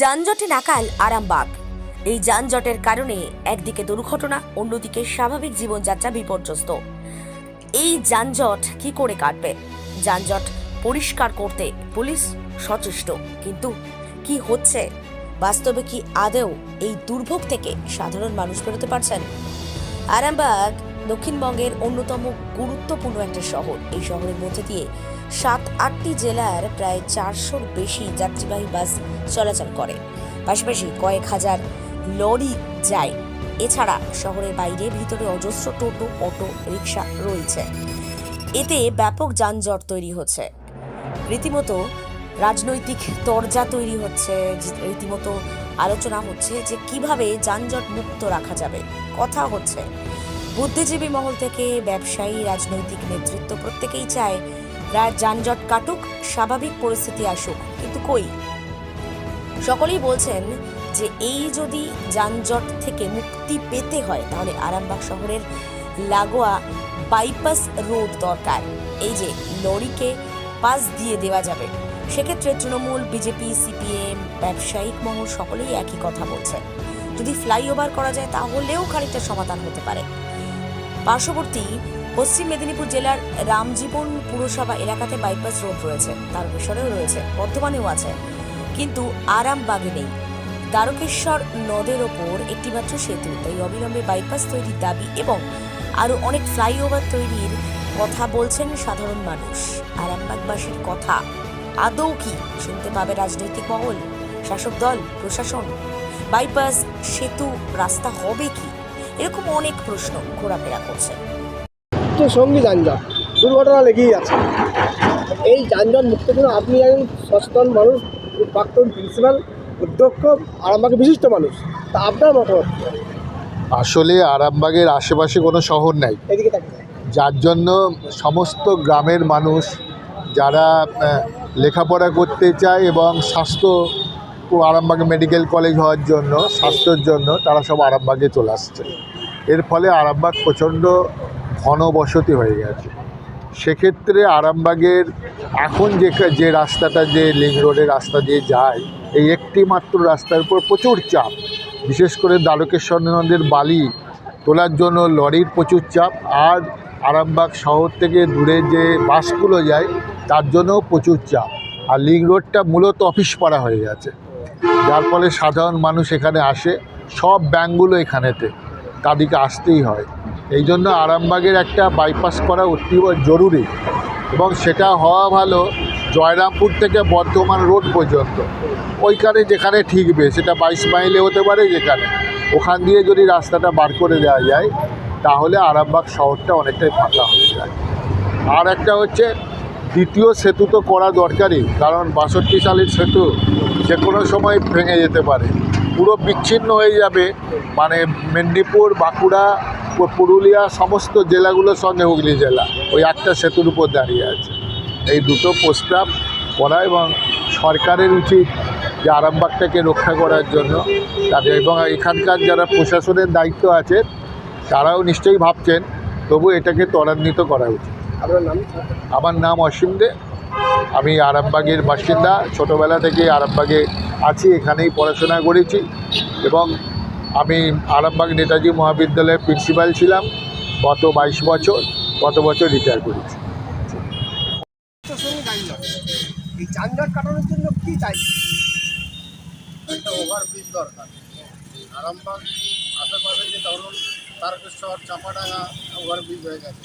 যানজটে নাকাল আরামবাগ। এই যানজটের কারণে একদিকে দুর্ঘটনা, অন্যদিকে স্বাভাবিক জীবনযাত্রা বিপর্যস্ত। এই যানজট কি করে কাটবে? যানজট পরিষ্কার করতে পুলিশ সচেষ্ট। কিন্তু কি হচ্ছে? বাস্তবে কি আদেও এই দুর্ভোগ থেকে সাধারণ মানুষ বেরোতে পারছেন? আরামবাগ দক্ষিণবঙ্গের অন্যতম গুরুত্বপূর্ণ একটা শহর। এই শহরের মধ্যে দিয়ে সাত, আটটি জেলার প্রায় চারশোর বেশি যাত্রীবাহী বাস চলাচল করে। পাশাপাশি কয়েক হাজার লরি যায়। এছাড়া শহরের বাইরে ভিতরে অজস্র টোটো, অটো রিক্সা রয়েছে। এতে ব্যাপক যানজট তৈরি হচ্ছে। রীতিমতো রাজনৈতিক তরজা তৈরি হচ্ছে। রীতিমতো আলোচনা হচ্ছে যে কীভাবে যানজট মুক্ত রাখা যাবে। কথা হচ্ছে, বুদ্ধিজীবী মহল থেকে ব্যবসায়ী, রাজনৈতিক নেতৃত্ব প্রত্যেকেই চায় রা- যানজট কাটুক, স্বাভাবিক পরিস্থিতি আসুক। কিন্তু কই? সকলেই বলছেন যে এই যদি যানজট থেকে মুক্তি পেতে হয়, তাহলে আরামবাগ শহরের লাগোয়া বাইপাস রোড দরকার। এই যে লরিকে পাস দিয়ে দেওয়া যাবে। সেক্ষেত্রে তৃণমূল, বিজেপি, সিপিএম, ব্যবসায়িক মহল সকলেই একই কথা বলছে যদি ফ্লাইওভার করা যায়, তাহলেও খানিকটা সমাধান হতে পারে। পার্শ্ববর্তী পশ্চিম মেদিনীপুর জেলার রামজীবন পুরসভা এলাকাতে বাইপাস রোড রয়েছে। তার মিশরেও রয়েছে, বর্ধমানেও আছে। কিন্তু আরামবাগে নেই। দ্বারকেশ্বর নদের ওপর একটিমাত্র সেতু, তাই অবিলম্বে বাইপাস তৈরির দাবি এবং আরও অনেক ফ্লাইওভার তৈরির কথা বলছেন সাধারণ মানুষ। আরামবাগবাসীর কথা আদৌ কি শুনতে পাবে রাজনৈতিক মহল, শাসক দল, প্রশাসন? বাইপাস সেতু রাস্তা হবে কি? এরকম অনেক প্রশ্ন ঘোরাফেরা করছে। তো সঙ্গী যানজট। দুর্ঘটনা লেগেই আছে। এই যানজট মুক্ত জন্য আপনি একজন সচেতন মানুষ প্রাক্তন প্রিন্সিপাল অধ্যক্ষ আর আমাকে বিশিষ্ট মানুষ। তা আপনার মতামত আসলে আরামবাগের আশেপাশে কোনো শহর নাই। এদিকে যার জন্য সমস্ত গ্রামের মানুষ যারা লেখাপড়া করতে চায় এবং স্বাস্থ্য ও আরামবাগে মেডিকেল কলেজ হওয়ার জন্য স্বাস্থ্যের জন্য তারা সব আরামবাগে চলে আসছে। এর ফলে আরামবাগ প্রচণ্ড ঘনবসতি হয়ে গেছে। সেক্ষেত্রে আরামবাগের এখন যে যে রাস্তাটা, যে লিং রোডের রাস্তা দিয়ে যায়, এই একটি মাত্র রাস্তার উপর প্রচুর চাপ। বিশেষ করে দ্বারকেশ্বর নদের বালি তোলার জন্য লরির প্রচুর চাপ আর আরামবাগ শহর থেকে দূরে যে বাসগুলো যায়, তার জন্যও প্রচুর চাপ। আর লিং রোডটা মূলত অফিস পাড়া হয়ে গেছে। যার ফলে সাধারণ মানুষ এখানে আসে, সব ব্যাঙ্কগুলো এখানেতে, তাদেরকে আসতেই হয়। এই জন্য আরামবাগের একটা বাইপাস করা অতীব জরুরি এবং সেটা হওয়া ভালো জয়রামপুর থেকে বর্ধমান রোড পর্যন্ত। ওইখানে যেখানে ঠিকবে, সেটা বাইশ মাইলে হতে পারে যেখানে। ওখান দিয়ে যদি রাস্তাটা বার করে দেওয়া যায়, তাহলে আরামবাগ শহরটা অনেকটাই ফাঁকা হয়ে যায়। আর একটা হচ্ছে, দ্বিতীয় সেতু তো করা দরকারই, কারণ বাষট্টি সালের সেতু যে কোনো সময় ভেঙে যেতে পারে। পুরো বিচ্ছিন্ন হয়ে যাবে মানে মেদিনীপুর, বাঁকুড়া পুরুলিয়া সমস্ত জেলাগুলোর সঙ্গে হুগলি জেলা। ওই একটা সেতুর উপর দাঁড়িয়ে আছে। এই দুটো প্রস্তাব করা এবং সরকারের উচিত যে আরামবাগটাকে রক্ষা করার জন্য। তাদের এবং এখানকার যারা প্রশাসনের দায়িত্ব আছে তারাও নিশ্চয়ই ভাবছেন তবু এটাকে ত্বরান্বিত করা উচিত। আমার নাম অসীম দে। আমি আরামবাগের বাসিন্দা। ছোটোবেলা থেকে আরামবাগে আছি এখানেই পড়াশোনা করেছি এবং আমি আরামবাগ নেতাজি মহাবিদ্যালয়ের প্রিন্সিপাল ছিলাম গত বাইশ বছর গত বছর রিটায়ার করেছি। তো এই যানজট কাটানোর জন্য কি চাই? একটা ওভারব্রিজ দরকার। আরামবাগ আশেপাশে যে ধরুন তারকেশ্বর চাপাডাঙ্গা ওভারব্রিজ হয়ে গেছে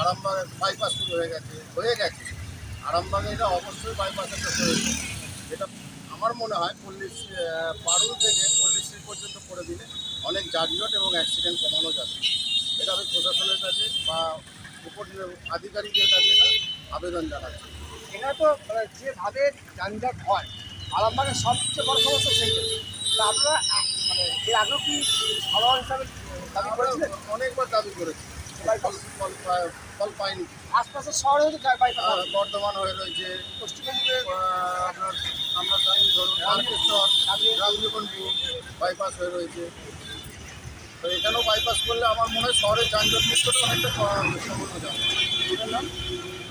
আরামবাগের বাইপাস শুরু হয়ে গেছে হয়ে গেছে। আরামবাগে এটা অবশ্যই বাইপাসের কাছে হয়েছে এটা আমার মনে হয় পল্লিশ পারুল থেকে পল্লীশ্রী পর্যন্ত করে দিলে অনেক যানজট এবং অ্যাক্সিডেন্ট কমানো যাবে। এটা আমি প্রশাসনের কাছে বা উপর আধিকারিকের কাছে এটা আবেদন জানাচ্ছি। এটা তো মানে যেভাবে যানজট হয় আরামবাগের সবচেয়ে বড় সমস্যা সেইটা তা আপনারা মানে এর আগেও কি ভালো হিসাবে দাবি করেছিলেন? অনেকবার দাবি করেছি। ফল আশপাশের শহরে বর্ধমান হয়ে রয়েছে। পশ্চিম মেদিনীপুরে আহ, আপনার আমরা সামনে ধরুন রামজীবনপুর বাইপাস হয়ে রয়েছে। তো এখানেও বাইপাস করলে আমার মনে হয় শহরের যানজট মুক্তটা অনেকটা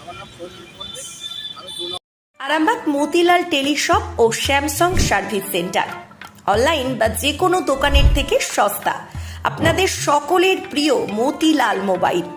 আমার নাম সঞ্জীব পণ্ডিত। আমি দু আরামবাগ মতিলাল টেলিশপ ও স্যামসাং সার্ভিস সেন্টার। অনলাইন বা যে কোনো দোকানের থেকে সস্তা। আপনাদের সকলের প্রিয় মতিলাল মোবাইল।